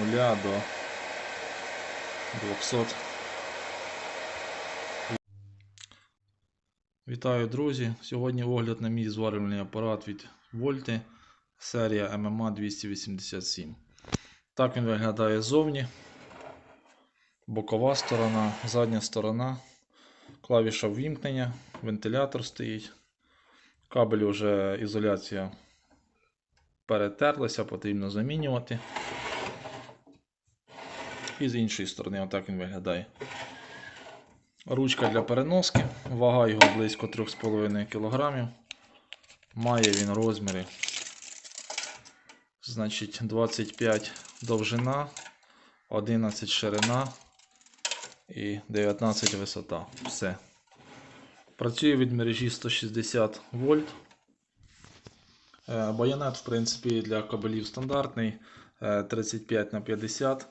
0 до 200. Вітаю, друзі! Сьогодні огляд на мій зварювальний апарат від Вольти, серія MMA 287. Так він виглядає ззовні. Бокова сторона, задня сторона, клавіша ввімкнення, вентилятор стоїть. Кабель вже ізоляція перетерлася, потрібно замінювати. І з іншої сторони, отак він виглядає. Ручка для переноски, вага його близько 3,5 кг. Має він розміри. Значить, 25 довжина, 11 ширина і 19 висота. Все. Працює від мережі 160 вольт. Е, Байонет, в принципі, для кабелів стандартний е, 35 на 50.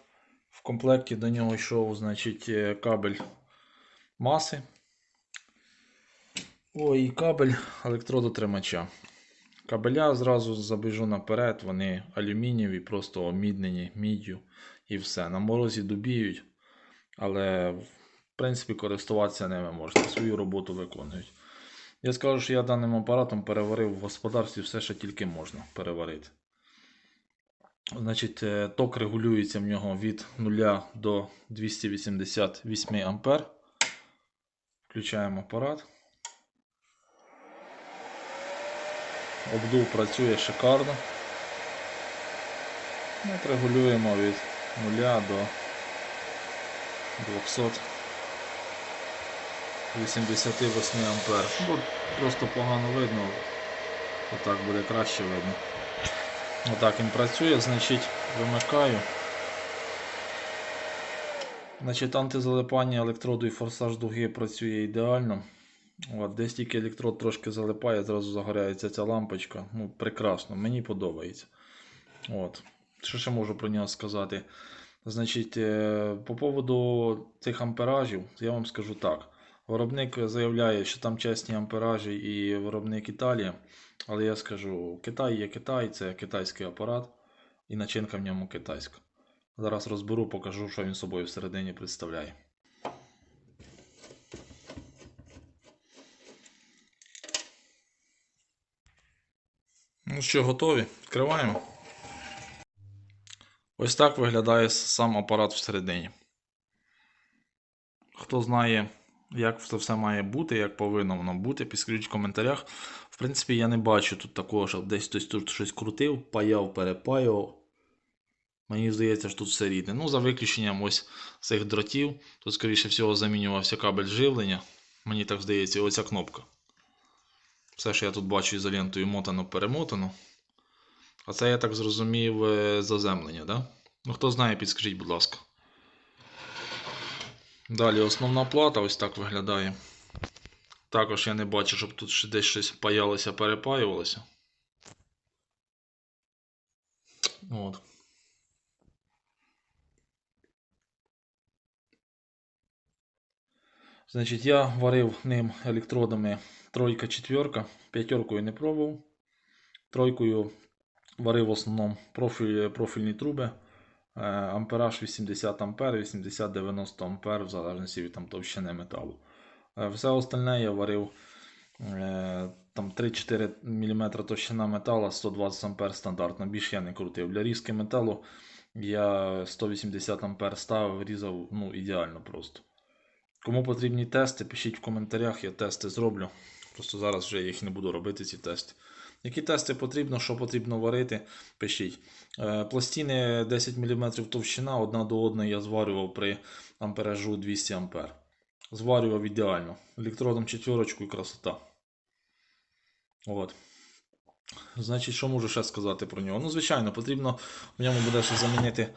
В комплекті до нього йшов значить, е, кабель маси. О, і кабель електродотримача. Кабеля зразу забіжу наперед, вони алюмінієві, просто оміднені міддю і все. На морозі дубіють, але в принципі користуватися ними можна, свою роботу виконують. Я скажу, що я даним апаратом переварив в господарстві все, що тільки можна переварити. Значить, е, ток регулюється в нього від 0 до 288 А. Включаємо апарат. Обдув працює шикарно. От регулюємо від 0 до 288 ампер. Просто погано видно. Отак буде краще видно. Отак він працює, значить вимикаю. Значить, антизалипання електроду і форсаж дуги працює ідеально. От, десь тільки електрод трошки залипає, зразу загоряється ця лампочка. Ну, прекрасно, мені подобається. От. Що ще можу про нього сказати? Значить, е, по поводу цих амперажів, я вам скажу так. Виробник заявляє, що там чесні амперажі і виробник Італія. Але я скажу, Китай є Китай, це китайський апарат, і начинка в ньому китайська. Зараз розберу, покажу, що він собою всередині представляє. Ну що, готові? Відкриваємо. Ось так виглядає сам апарат всередині. Хто знає, як це все має бути, як повинно воно бути, підскажіть в коментарях. В принципі, я не бачу тут такого, щоб десь хтось тут щось крутив, паяв, перепаював. Мені здається, що тут все рідне. Ну, за виключенням ось цих дротів. Тут, скоріше всього, замінювався кабель живлення. Мені так здається, оця кнопка. Все, що я тут бачу ізолентою мотано-перемотано. А це, я так зрозумів, е, заземлення, да? Ну, хто знає, підскажіть, будь ласка. Далі основна плата ось так виглядає. Також я не бачу, щоб тут десь щось паялося, перепаювалося. От. Значить, я варив ним електродами тройка, четверка. П'ятеркою не пробував. Тройкою варив в основному профіль, профільні труби. Е, Ампераж 80 ампер, 80-90 ампер, в залежності від там, товщини металу. Е, Все остальне я варив е, там 3-4 мм товщина металу, 120 ампер стандартно. Більше я не крутив. Для різки металу я 180 ампер ставив, різав ну, ідеально просто. Кому потрібні тести, пишіть в коментарях, я тести зроблю. Просто зараз вже їх не буду робити, ці тести. Які тести потрібно, що потрібно варити, пишіть. Е, Пластини 10 мм товщина, одна до одної я зварював при амперажу 200 А. Зварював ідеально. Електродом четверочку і красота. От. Значить, що можу ще сказати про нього? Ну, звичайно, потрібно в ньому буде ще замінити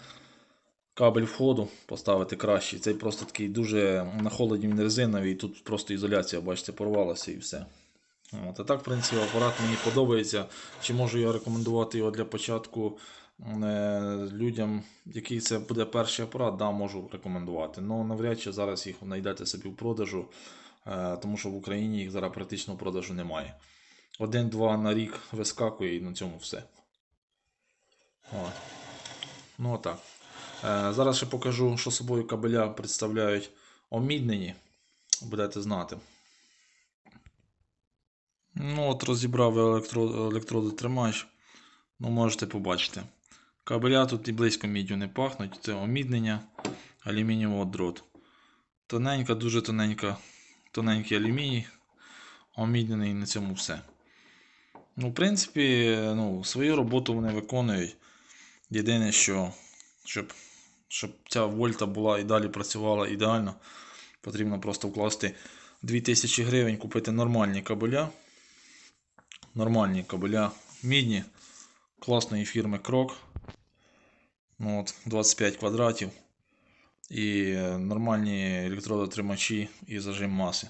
кабель входу, поставити кращий. Цей просто такий дуже на холоді він резиновий, тут просто ізоляція, бачите, порвалася і все. От, а так, в принципі, апарат мені подобається. Чи можу я рекомендувати його для початку е, людям, який це буде перший апарат, да, можу рекомендувати. Ну навряд чи зараз їх знайдете собі в продажу, е, тому що в Україні їх зараз практично в продажу немає. Один-два на рік вискакує і на цьому все. От. Ну отак. Е, Зараз ще покажу, що собою кабеля представляють оміднені. Будете знати. Ну, от розібрав електро, електродотримач. Ну, можете побачити. Кабеля тут і близько міддю не пахнуть. Це оміднення алюмінієвого дрот. Тоненька, дуже тоненька, тоненький алюміній. Оміднений на цьому все. Ну, в принципі, ну, свою роботу вони виконують. Єдине, що щоб, щоб ця вольта була і далі працювала ідеально, потрібно просто вкласти 2000 гривень, купити нормальні кабеля. Нормальні кабеля, мідні, класної фірми Крок. Ну, от, 25 квадратів. І нормальні електродотримачі і зажим маси.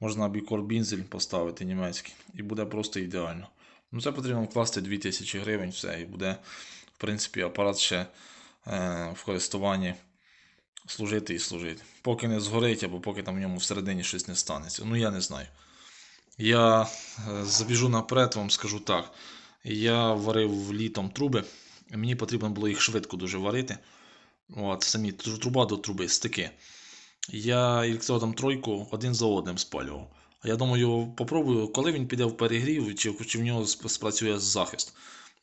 Можна бікор бінзель поставити німецький, і буде просто ідеально. Ну, це потрібно вкласти 2000 гривень, все, і буде, в принципі, апарат ще е, в користуванні служити і служити. Поки не згорить, або поки там в ньому всередині щось не станеться. Ну, я не знаю. Я е, забіжу наперед, вам скажу так. Я варив літом труби, мені потрібно було їх швидко дуже варити. От, самі труба до труби, стики. Я електродом тройку один за одним спалював. Я думаю, попробую, коли він піде в перегрів, чи, чи в нього спрацює захист.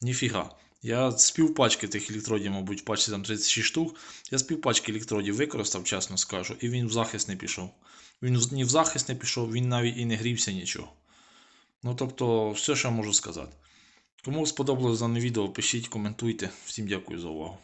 Ніфіга. Я з півпачки тих електродів, мабуть, пачці там 36 штук. Я з півпачки електродів використав, чесно скажу, і він в захист не пішов. Він ні в захист не пішов, він навіть і не грівся нічого. Ну тобто, все, що я можу сказати. Кому сподобалось дане відео, пишіть, коментуйте. Всім дякую за увагу.